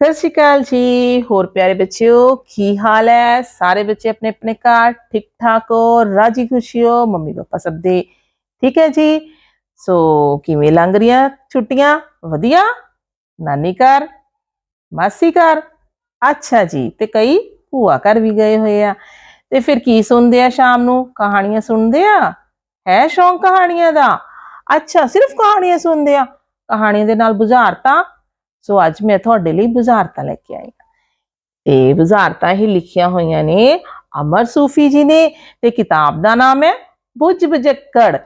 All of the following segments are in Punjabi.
ਸਤਿ ਸ਼੍ਰੀ ਅਕਾਲ ਜੀ, ਹੋਰ ਪਿਆਰੇ ਬੱਚਿਓ, ਕੀ ਹਾਲ ਹੈ? ਸਾਰੇ ਬੱਚੇ ਆਪਣੇ ਆਪਣੇ ਘਰ, ਠੀਕ ਠਾਕ ਹੋ? ਰਾਜੀ ਖੁਸ਼ੀ ਹੋ? ਮੰਮੀ ਪਾਪਾ ਸਭ ਦੇ ਠੀਕ ਹੈ ਜੀ? ਸੋ ਕਿਵੇਂ ਲੰਘ ਰਹੀਆਂ ਛੁੱਟੀਆਂ? ਵਧੀਆ? ਨਾਨੀ ਘਰ? ਮਾਸੀ ਘਰ? ਅੱਛਾ ਜੀ, ਤੇ ਕਈ ਭੂਆ ਘਰ ਵੀ ਗਏ ਹੋਏ ਆ। ਤੇ ਫਿਰ ਕੀ ਸੁਣਦੇ ਆ ਸ਼ਾਮ ਨੂੰ? ਕਹਾਣੀਆਂ ਸੁਣਦੇ ਆ? ਹੈ ਸ਼ੌਂਕ ਕਹਾਣੀਆਂ ਦਾ? ਅੱਛਾ, ਸਿਰਫ ਕਹਾਣੀਆਂ ਸੁਣਦੇ ਆ। ਕਹਾਣੀਆਂ ਦੇ ਨਾਲ ਬੁਝਾਰਤਾਂ ਸੋ ਅੱਜ ਮੈਂ ਤੁਹਾਡੇ ਲਈ ਬੁਝਾਰਤਾਂ ਲੈ ਕੇ ਆਈ ਹਾਂ। ਤੇ ਬੁਝਾਰਤਾਂ ਹੀ ਲਿਖੀਆਂ ਹੋਈਆਂ ਨੇ ਅਮਰ ਸੂਫੀ ਜੀ ਨੇ ਤੇ ਕਿਤਾਬ ਦਾ ਨਾਮ ਹੈ ਬੁੱਝ ਬਜੱਕੜ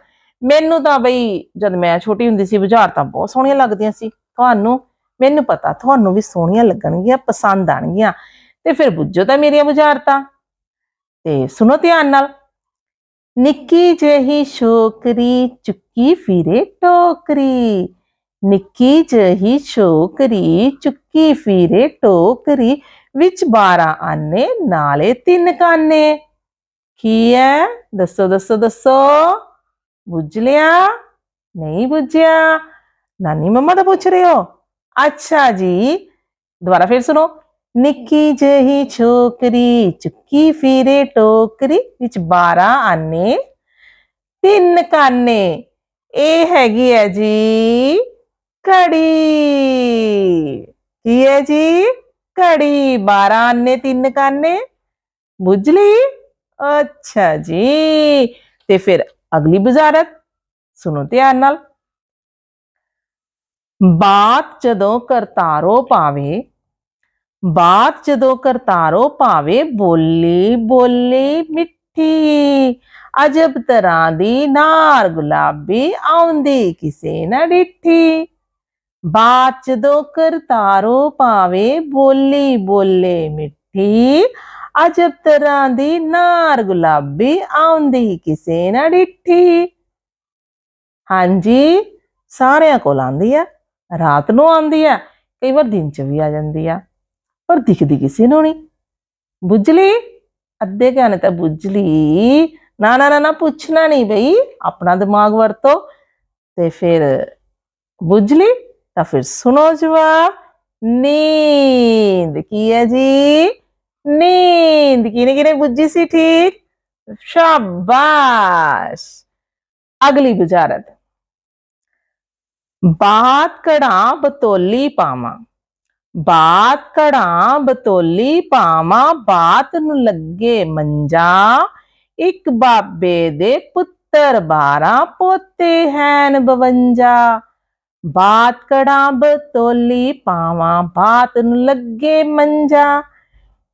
ਮੈਨੂੰ ਤਾਂ ਬਈ ਜਦ ਮੈਂ ਛੋਟੀ ਹੁੰਦੀ ਸੀ ਬੁਝਾਰਤਾਂ ਬਹੁਤ ਸੋਹਣੀਆਂ ਲੱਗਦੀਆਂ ਸੀ। ਤੁਹਾਨੂੰ, ਮੈਨੂੰ ਪਤਾ ਤੁਹਾਨੂੰ ਵੀ ਸੋਹਣੀਆਂ ਲੱਗਣਗੀਆਂ, ਪਸੰਦ ਆਣਗੀਆਂ ਤੇ ਫਿਰ ਬੁੱਝੋ ਤਾਂ ਮੇਰੀਆਂ ਬੁਝਾਰਤਾਂ। ਤੇ ਸੁਣੋ ਧਿਆਨ ਨਾਲ। ਨਿੱਕੀ ਜਿਹੀ ਛੋਕਰੀ, ਚੁੱਕੀ ਫਿਰੇ ਟੋਕਰੀ। ਨਿੱਕੀ ਜਿਹੀ ਛੋਕਰੀ, ਚੁੱਕੀ ਫੀਰੇ ਟੋਕਰੀ, ਵਿੱਚ 12 ਆਨੇ, ਨਾਲੇ ਤਿੰਨ ਕਾਨੇ। ਕੀ ਹੈ ਦੱਸੋ ਦੱਸੋ ਦੱਸੋ। ਬੁੱਝ ਲਿਆ ਨਹੀਂ ਬੁੱਝਿਆ। ਨਾਨੀ ਮੰਮਾ ਦਾ ਪੁੱਛ ਰਹੇ ਹੋ? ਅੱਛਾ ਜੀ। ਦੁਬਾਰਾ ਫਿਰ ਸੁਣੋ। ਨਿੱਕੀ ਜਿਹੀ ਛੋਕਰੀ, ਚੁੱਕੀ ਫਿਰੇ ਟੋਕਰੀ, ਵਿੱਚ 12 ਆਨੇ, ਤਿੰਨ ਕਾਨੇ। ਇਹ ਹੈਗੀ ਹੈ ਜੀ। ਘੜੀ। ਕੀ ਹੈ ਜੀ? ਘੜੀ 12 ਆਨੇ ਤਿੰਨ ਕਾਨੇ। ਬੁੱਝ ਲਈ? ਅੱਛਾ ਜੀ। ਤੇ ਫਿਰ ਅਗਲੀ ਬੁਜ਼ਾਰਤ ਸੁਣੋ ਧਿਆਨ ਨਾਲ। ਬਾਤ ਜਦੋਂ ਕਰਤਾਰੋ ਪਾਵੇ, ਬਾਤ ਜਦੋਂ ਕਰਤਾਰੋ ਪਾਵੇ, ਬੋਲੀ ਬੋਲੀ ਮਿੱਠੀ। ਅਜਬ ਤਰ੍ਹਾਂ ਦੀ ਨਾਰ ਗੁਲਾਬੀ ਆਉਂਦੀ, ਕਿਸੇ ਨਾ ਡਿੱਠੀ। ਬਾਤ ਜਦੋਂ ਕਰਤਾਰੋ ਪਾਵੇ, ਬੋਲੀ ਬੋਲੇ ਮਿੱਠੀ। ਅਜਬ ਤਰ੍ਹਾਂ ਦੀ ਨਾਰ ਗੁਲਾਬੀ ਆਉਂਦੀ ਕਿਸੇ ਨਾ ਡਿੱਠੀ। ਹਾਂਜੀ, ਸਾਰਿਆਂ ਕੋਲ ਆਉਂਦੀ ਹੈ ਰਾਤ ਨੂੰ ਆਉਂਦੀ ਹੈ ਕਈ ਵਾਰ ਦਿਨ ਚ ਵੀ ਆ ਜਾਂਦੀ ਆ, ਪਰ ਦਿਖਦੀ ਕਿਸੇ ਨੂੰ ਨਹੀਂ। ਬੁੱਝ ਲਈ ਅੱਧੇ ਘੰਟੇ ਤਾਂ ਬੁੱਝ ਲਈ ਨਾ ਨਾ ਨਾ ਨਾ, ਪੁੱਛਣਾ ਨਹੀਂ ਬਈ, ਆਪਣਾ ਦਿਮਾਗ ਵਰਤੋ ਤੇ ਫਿਰ ਬੁੱਝ ਲਈ ਤਾਂ ਫਿਰ ਸੁਣੋ ਜਵਾਬ, ਨੀਂਦ। ਕੀ ਹੈ ਜੀ? ਨੀਂਦ। ਕਿਨੇ ਕਿਨੇ ਬੁੱਝੀ ਸੀ ਠੀਕ? ਸ਼ਾਬਾਸ਼। ਅਗਲੀ ਬੁਝਾਰਤ। ਬਾਤ ਕੜਾ ਬਤੋਲੀ ਪਾਵਾਂ। ਬਾਤ ਕੜਾ ਬਤੋਲੀ ਪਾਵਾਂ, ਬਾਤ ਨੂੰ ਲੱਗੇ ਮੰਜਾ। ਇੱਕ ਬਾਬੇ ਦੇ ਪੁੱਤਰ 12 ਪੋਤੇ ਹੈਨ 52 ਬਾਤ ਕੜਾਂ ਬਤੋਲੀ ਪਾਵਾਂ, ਬਾਤ ਨੂੰ ਲੱਗੇ ਮੰਜਾ।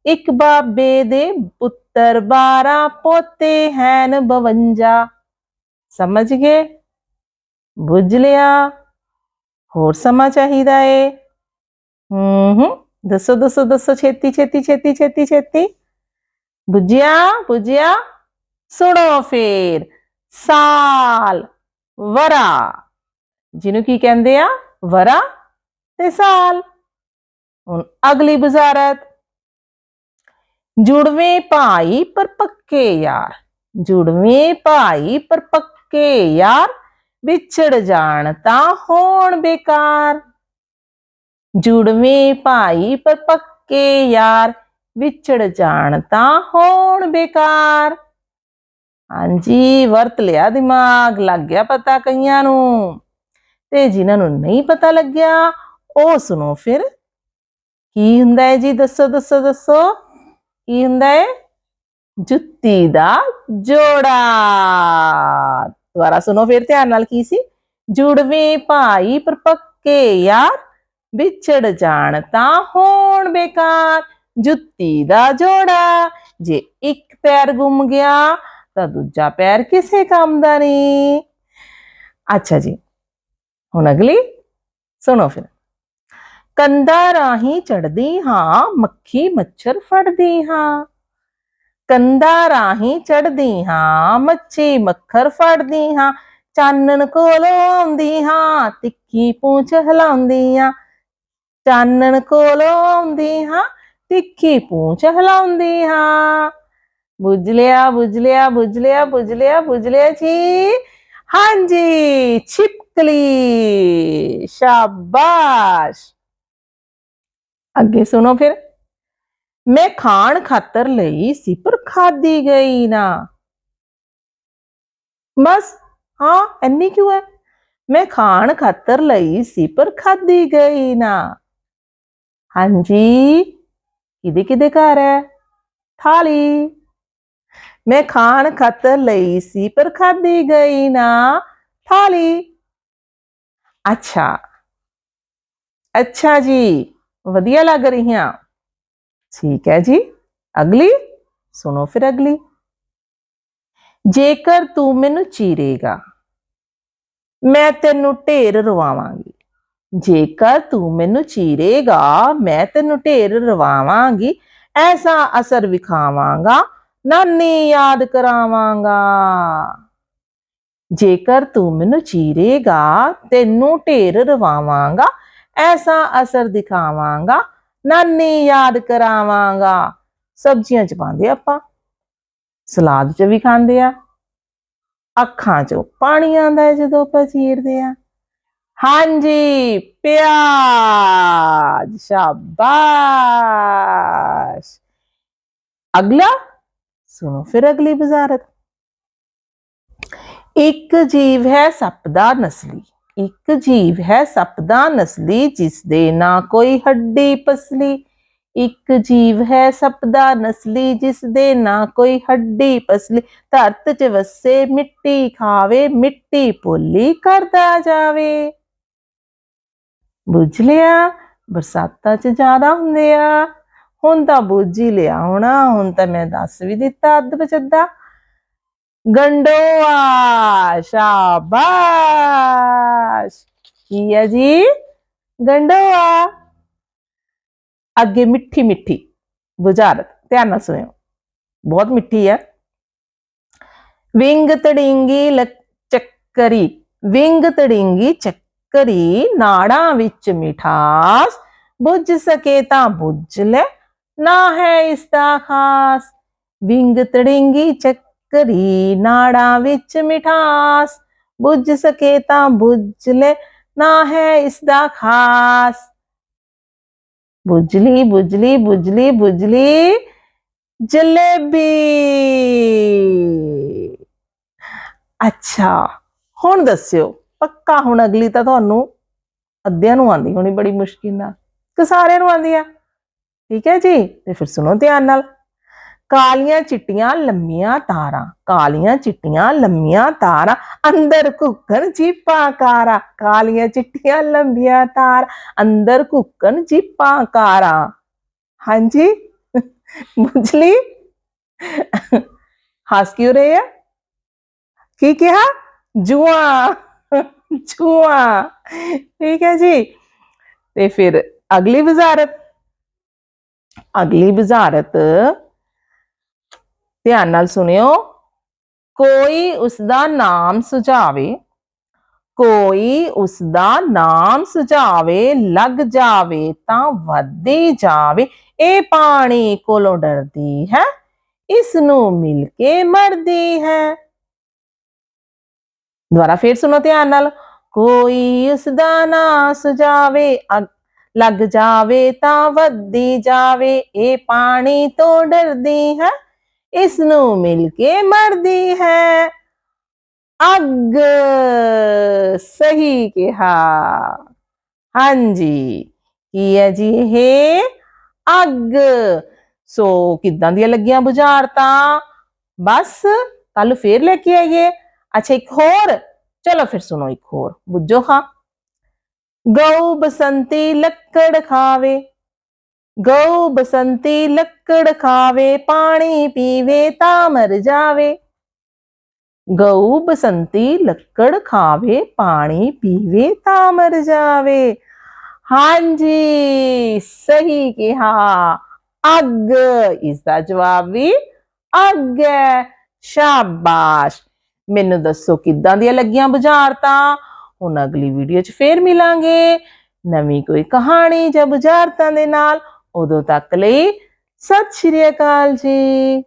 ਇੱਕ ਬਾਬੇ ਦੇ ਪੁੱਤਰ 12 ਪੋਤੇ ਹੈਨ 52 ਸਮਝ ਗਏ? ਬੁੱਝ ਲਿਆ? ਹੋਰ ਸਮਾਂ ਚਾਹੀਦਾ ਏ? ਹੂੰ ਹੂੰ ਦੱਸੋ ਦੱਸੋ ਦੱਸੋ, ਛੇਤੀ ਛੇਤੀ ਛੇਤੀ ਛੇਤੀ ਛੇਤੀ। ਬੁੱਝਿਆ ਬੁੱਝਿਆ? ਸੁਣੋ ਫੇਰ, ਸਾਲ ਵਰਾ। ਜਿਹਨੂੰ ਕੀ ਕਹਿੰਦੇ ਆ? ਵਰਾ ਤੇ ਸਾਲ। ਹੁਣ ਅਗਲੀ ਬੁਜ਼ਾਰਤ। ਜੁੜਵੇਂ ਭਾਈ ਪਰ ਪੱਕੇ ਯਾਰ। ਜੁੜਵੇਂ ਭਾਈ ਪਰ ਪੱਕੇ ਯਾਰ। ਵਿਛੜ ਜਾਣ ਤਾਂ ਹੋਣ ਬੇਕਾਰ। ਜੁੜਵੇਂ ਭਾਈ ਪਰ ਪੱਕੇ ਯਾਰ। ਵਿਛੜ ਜਾਣ ਤਾਂ ਹੋਣ ਬੇਕਾਰ। ਹਾਂਜੀ, ਵਰਤ ਲਿਆ ਦਿਮਾਗ। ਲੱਗ ਗਿਆ ਪਤਾ ਕਈਆਂ ਨੂੰ। ਤੇ ਜਿਨ੍ਹਾਂ ਨੂੰ ਨਹੀਂ ਪਤਾ ਲੱਗਿਆ, ਉਹ ਸੁਣੋ ਫਿਰ। ਕੀ ਹੁੰਦਾ ਹੈ ਜੀ? ਦੱਸੋ ਦੱਸੋ ਦੱਸੋ। ਕੀ ਹੁੰਦਾ ਹੈ? ਜੁੱਤੀ ਦਾ ਜੋੜਾ। ਦੁਬਾਰਾ ਸੁਣੋ ਫਿਰ ਧਿਆਨ ਨਾਲ ਕੀ ਸੀ? ਜੁੜਵੇਂ ਭਾਈ ਪਰ ਪੱਕੇ ਯਾਰ, ਵਿਛੜ ਜਾਣ ਤਾਂ ਹੋਣ ਬੇਕਾਰ। ਜੁੱਤੀ ਦਾ ਜੋੜਾ, ਜੇ ਇੱਕ ਪੈਰ ਗੁੰਮ ਗਿਆ ਤਾਂ ਦੂਜਾ ਪੈਰ ਕਿਸੇ ਕੰਮ ਦਾ ਨਹੀਂ। ਅੱਛਾ ਜੀ ਹੁਣ ਅਗਲੀ, ਸੁਣੋ ਫਿਰ। ਕੰਦਾ ਰਾਹੀਂ ਚੜਦੀ ਹਾਂ, ਮੱਖੀ ਮੱਛਰ ਫੜਦੀ ਹਾਂ। ਕੰਦਾ ਰਾਹੀਂ ਚੜਦੀ ਹਾਂ, ਮੱਛੀ ਮੱਖਰ ਫੜਦੀ ਹਾਂ। ਚਾਨਣ ਕੋਲੋਂ ਆਉਂਦੀ ਹਾਂ, ਤਿੱਖੀ ਪੂੰਛ ਹਿਲਾਉਂਦੀ ਹਾਂ। ਚਾਨਣ ਕੋਲੋਂ ਆਉਂਦੀ ਹਾਂ, ਤਿੱਖੀ ਪੂੰਛ ਹਿਲਾਉਂਦੀ ਹਾਂ। ਬੁੱਝ ਲਿਆ ਬੁੱਝ ਲਿਆ ਬੁੱਝ ਲਿਆ ਬੁੱਝ ਲਿਆ ਬੁੱਝ ਲਿਆ ਜੀ। ਹਾਂਜੀ, ਛਿਪਕਲੀ, ਸ਼ਾਬਾਸ਼। ਅੱਗੇ ਸੁਣੋ ਫਿਰ। ਮੈਂ ਖਾਣ ਖਾਤਰ ਲਈ ਸੀ ਪਰ ਖਾਦੀ ਗਈ ਨਾ। ਬਸ, ਹਾਂ, ਇੰਨੀ ਕਿਉਂ ਹੈ? ਮੈਂ ਖਾਣ ਖਾਤਰ ਲਈ ਸੀ ਪਰ ਖਾਦੀ ਗਈ ਨਾ। ਹਾਂਜੀ, ਕਿਹਦੇ ਕਿਹਦੇ ਘਰ ਹੈ? ਥਾਲੀ। ਮੈਂ ਖਾਣ ਖਾਤਰ ਲਈ ਸੀ, ਪਰ ਖਾਦੀ ਗਈ ਨਾ ਥਾਲੀ। ਅੱਛਾ। ਅੱਛਾ ਜੀ, ਵਧੀਆ ਲੱਗ ਰਹੀਆਂ। ਠੀਕ ਹੈ ਜੀ, ਅਗਲੀ। ਸੁਣੋ ਫਿਰ ਅਗਲੀ। ਜੇਕਰ ਤੂੰ ਮੈਨੂੰ ਚੀਰੇਗਾ, ਮੈਂ ਤੈਨੂੰ ਢੇਰ ਰਵਾਵਾਂਗੀ। ਜੇਕਰ ਤੂੰ ਮੈਨੂੰ ਚੀਰੇਗਾ, ਮੈਂ ਤੈਨੂੰ ਢੇਰ ਰਵਾਵਾਂਗੀ। ਐਸਾ ਅਸਰ ਵਿਖਾਵਾਂਗਾ ਨਾਨੀ ਯਾਦ ਕਰਾਵਾਂਗਾ। ਜੇਕਰ ਤੂੰ ਮੈਨੂੰ ਚੀਰੇਗਾ, ਤੈਨੂੰ ਢੇਰ ਰਵਾਵਾਂਗਾ, ਐਸਾ ਅਸਰ ਦਿਖਾਵਾਂਗਾ, ਨਾਨੀ ਯਾਦ ਕਰਾਵਾਂਗਾ। ਸਬਜ਼ੀਆਂ ਚ ਪਾਉਂਦੇ ਆਪਾਂ, ਸਲਾਦ ਚ ਵੀ ਖਾਂਦੇ ਆ, ਅੱਖਾਂ ਚੋਂ ਪਾਣੀ ਆਉਂਦਾ ਹੈ ਜਦੋਂ ਆਪਾਂ ਚੀਰਦੇ ਆ। ਹਾਂਜੀ, ਪਿਆਜ਼, ਸ਼ਾਬਾਸ਼। ਅਗਲਾ। ਸੁਣੋ, ਫਿਰ ਅਗਲੀ ਬਜ਼ਾਰਤ ਇੱਕ ਜੀਵ ਹੈ ਸੱਪ ਦਾ ਨਸਲੀ, ਇੱਕ ਜੀਵ ਹੈ ਸੱਪ ਦਾ ਨਸਲੀ ਜਿਸ ਦੇ ਨਾ ਕੋਈ ਹੱਡੀ ਪਸਲੀ। ਇੱਕ ਜੀਵ ਹੈ ਸੱਪ ਦਾ ਨਸਲੀ ਜਿਸ ਦੇ ਨਾ ਕੋਈ ਹੱਡੀ ਪਸਲੀ। ਧਰਤ 'ਚ ਵਸੇ, ਮਿੱਟੀ ਖਾਵੇ, ਮਿੱਟੀ ਪੋਲੀ ਕਰਦਾ ਜਾਵੇ। ਬੁੱਝ ਲਿਆ, ਬਰਸਾਤਾਂ 'ਚ ਜ਼ਿਆਦਾ ਹੁੰਦੇ ਆ। ਹੁਣ ਤਾਂ ਬੁੱਝ ਹੀ ਲਿਆ ਹੋਣਾ ਹੁਣ ਤਾਂ ਮੈਂ ਦੱਸ ਵੀ ਦਿੱਤਾ ਅੱਧ ਬਚੱਦਾ। ਗੰਡੋਆ, ਸ਼ਾਬਾਸ਼। ਕੀ ਹੈ ਜੀ? ਗੰਡੋਆ। ਅੱਗੇ ਮਿੱਠੀ ਮਿੱਠੀ, ਬੁਝਾਰਤ, ਧਿਆਨ ਨਾਲ ਸੁਣਿਓ। ਬਹੁਤ ਮਿੱਠੀ ਹੈ। ਵਿੰਗ ਤੜਿੰਗੀ ਲਕ- ਚੱਕਰੀ। ਵਿੰਗ ਤੜਿੰਗੀ, ਚੱਕਰੀ, ਨਾੜਾਂ ਵਿੱਚ ਮਿਠਾਸ। ਬੁੱਝ ਸਕੇ ਤਾਂ ਬੁੱਝ ਲੈ। ਨਾ ਹੈ ਇਸ ਦਾ ਖਾਸ। ਵਿੰਗ ਤੜਿੰਗੀ ਚੱਕਰੀ ਨਾੜਾਂ ਵਿੱਚ ਮਿਠਾਸ। ਬੁੱਝ ਸਕੇ ਤਾਂ ਬੁੱਝ ਲੈ, ਨਾ ਹੈ ਇਸ ਦਾ ਖਾਸ। ਬੁੱਝਲੀ ਬੁਜਲੀ ਬੁਜਲੀ ਬੁਜਲੀ ਜਲੇਬੀ। ਅੱਛਾ, ਹੁਣ ਦੱਸਿਓ, ਪੱਕਾ ਹੁਣ ਅਗਲੀ ਤਾਂ ਤੁਹਾਨੂੰ ਅੱਧਿਆਂ ਨੂੰ ਆਂਦੀ ਹੋਣੀ ਬੜੀ ਮੁਸ਼ਕਿਲ ਨਾਲ। ਕਿ ਸਾਰਿਆਂ ਨੂੰ ਆਂਦੀ ਆ? ਠੀਕ ਹੈ ਜੀ? ਤੇ ਫਿਰ ਸੁਣੋ ਧਿਆਨ ਨਾਲ। ਕਾਲੀਆਂ ਚਿੱਟੀਆਂ ਲੰਮੀਆਂ ਤਾਰਾਂ, ਕਾਲੀਆਂ ਚਿੱਟੀਆਂ ਲੰਮੀਆਂ ਤਾਰਾਂ, ਅੰਦਰ ਘੁੱਕਣ ਜੀਪਾਂ ਕਾਰਾਂ, ਕਾਲੀਆਂ ਚਿੱਟੀਆਂ ਲੰਬੀਆਂ ਤਾਰ, ਅੰਦਰ ਘੁੱਕਣ ਜੀਪਾਂ ਕਾਰਾਂ। ਹਾਂਜੀ? ਬੁਝਲੀ ਹੱਸ ਕਿਉਂ ਰਹੇ ਆ? ਕੀ ਕਿਹਾ? ਜੂਆ। ਜੂਆ। ਠੀਕ ਹੈ ਜੀ। ਤੇ ਫਿਰ ਅਗਲੀ ਵਜ਼ਾਰਤ। ਅਗਲੀ ਵਜ਼ਾਰਤ। ਧਿਆਨ ਨਾਲ ਸੁਣਿਓ। ਕੋਈ ਉਸ ਦਾ ਨਾਮ ਸੁਝਾਵੇ, ਕੋਈ ਉਸ ਦਾ ਨਾਮ ਸੁਝਾਵੇ, ਲੱਗ ਜਾਵੇ ਤਾਂ ਵੱਧਦੀ ਜਾਵੇ। ਇਹ ਪਾਣੀ ਕੋਲੋਂ ਡਰਦੀ ਹੈ ਇਸ ਨੂੰ ਮਿਲ ਕੇ ਮਰਦੀ ਹੈ। ਦੁਬਾਰਾ ਫੇਰ ਸੁਣੋ ਧਿਆਨ ਨਾਲ। ਕੋਈ ਉਸ ਦਾ ਨਾਂ ਸੁਝਾਵੇ ਲੱਗ ਜਾਵੇ ਤਾਂ ਵੱਧਦੀ ਜਾਵੇ, ਇਹ ਪਾਣੀ ਤੋਂ ਡਰਦੀ ਹੈ ਇਸ ਨੂੰ ਮਿਲ ਕੇ ਮਰਦੀ ਹੈ। ਅੱਗ ਸਹੀ ਕਿਹਾ। ਹਾਂਜੀ, ਕੀ ਹੈ ਜੀ ਇਹ? ਅੱਗ। ਸੋ ਕਿੱਦਾਂ ਦੀਆਂ ਲੱਗੀਆਂ ਬੁਝਾਰਤਾਂ? ਬਸ ਕੱਲ ਫੇਰ ਲੈ ਕੇ ਆਈਏ। ਅੱਛਾ, ਇੱਕ ਹੋਰ। ਚਲੋ ਫਿਰ ਸੁਣੋ, ਇੱਕ ਹੋਰ। ਬੁੱਝੋ ਹਾਂ। ਗਊ ਬਸੰਤੀ ਲੱਕੜ ਖਾਵੇ। ਗਊ ਬਸੰਤੀ ਲੱਕੜ ਖਾਵੇ, ਪਾਣੀ ਪੀਵੇ ਤਾਂ ਮਰ ਜਾਵੇ। ਗਊ ਬਸੰਤੀ ਲੱਕੜ ਖਾਵੇ, ਪਾਣੀ ਪੀਵੇ ਤਾਂ ਮਰ ਜਾਵੇ। ਹਾਂਜੀ, ਸਹੀ ਕਿਹਾ। ਅੱਗ ਇਸ ਦਾ ਜਵਾਬ ਵੀ ਅੱਗ ਹੈ। ਸ਼ਾਬਾਸ਼। ਮੈਨੂੰ ਦੱਸੋ ਕਿੱਦਾਂ ਦੀਆਂ ਲੱਗੀਆਂ ਬੁਝਾਰਤਾਂ? ਹੁਣ ਅਗਲੀ ਵੀਡੀਓ 'ਚ ਫੇਰ ਮਿਲਾਂਗੇ। ਨਵੀਂ ਕੋਈ ਕਹਾਣੀ ਜਾਂ ਬੁਝਾਰਤਾਂ ਦੇ ਨਾਲ। ਉਦੋਂ ਤੱਕ ਲਈ ਸਤਿ ਸ਼੍ਰੀ ਅਕਾਲ ਜੀ।